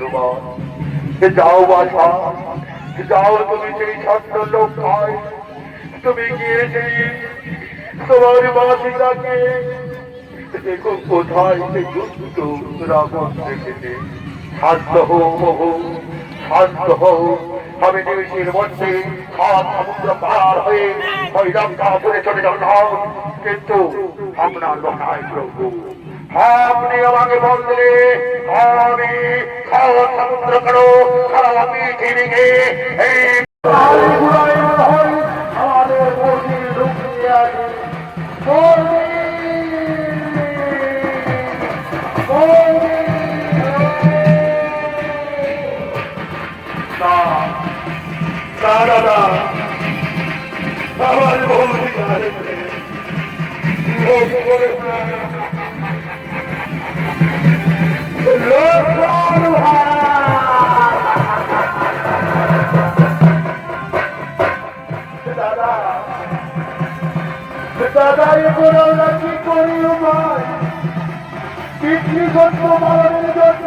হনুমান যাও যাও, তুমি সেই ছত্র লোক তুমি গিয়ে সেই তোমার বাসিটাকে দেখো কোথায় সে দুষ্ট রাবণ রেখেছে শান্ত শান্ত আমি নিমিষের মধ্যে সমুদ্র পার হয়ে লঙ্কাপুরে চলে কিন্তু আমরা আপনি আমাকে বললে, আমি সমুদ্র করো সারা পৃথিবীকে এই আমাদের মধ্যে ঢুকিয়ে আছে। দাদা দাদা এখন আমরা কি করি উপায় পিতৃ পালনের জন্য।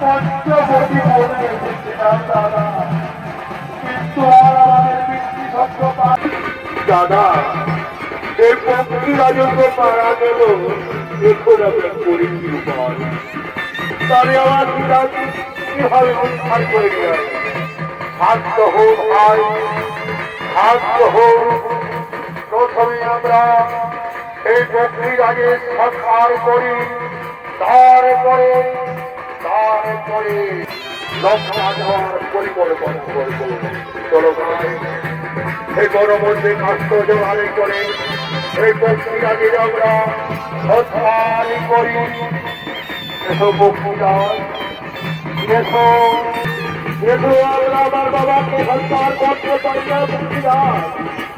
পঞ্চবটি বলে এসেছিলাম দাদা। কিন্তু আর আমাদের পিতৃ সত্য দাদা, এই পক্ষী রাজত্ব পারা গেল। এখন আমরা করি কি উপায় তাহলে আমার কীভাবে উদ্ধার করে নিয়ে আসবে শান্ত হোক ভাই শান্ত হোক। প্রথমে আমরা এই আগে সৎকার করি। তারপরে তারপরে এই কাষ্ট করে এই আমরা করি। এসো বকরিদার এসো এসো আমরা বাবাকে সৎকার করতে পারি না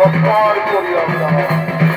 সৎকার করি আমরা।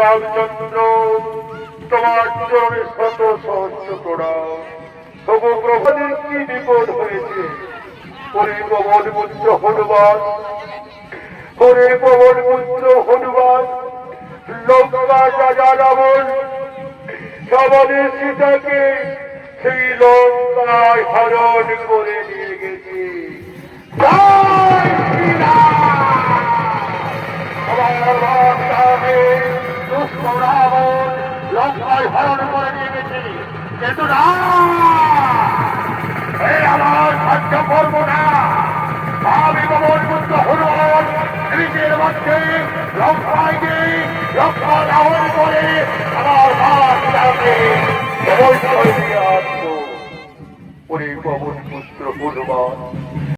রামচন্দ্র, তোমার চরণে শত সহস্র প্রণাম তবু প্রভাদের কি বিপদ হয়েছে? ওরে পবন পুত্র হনুমান, ওরে পবন পুত্র হনুমান লঙ্কা রাজা রাবণ সবাদের সীতাকে সেই লঙ্কায় হরণ করে নিয়ে গেছে! আমার রামকে দুষ্ট রাবণ লঙ্কায় হরণ করে নিয়ে নিজের মধ্যে লঙ্কায় গিয়ে লঙ্কা রাবণ করে আমার ওরে পবন পুত্র হনুমান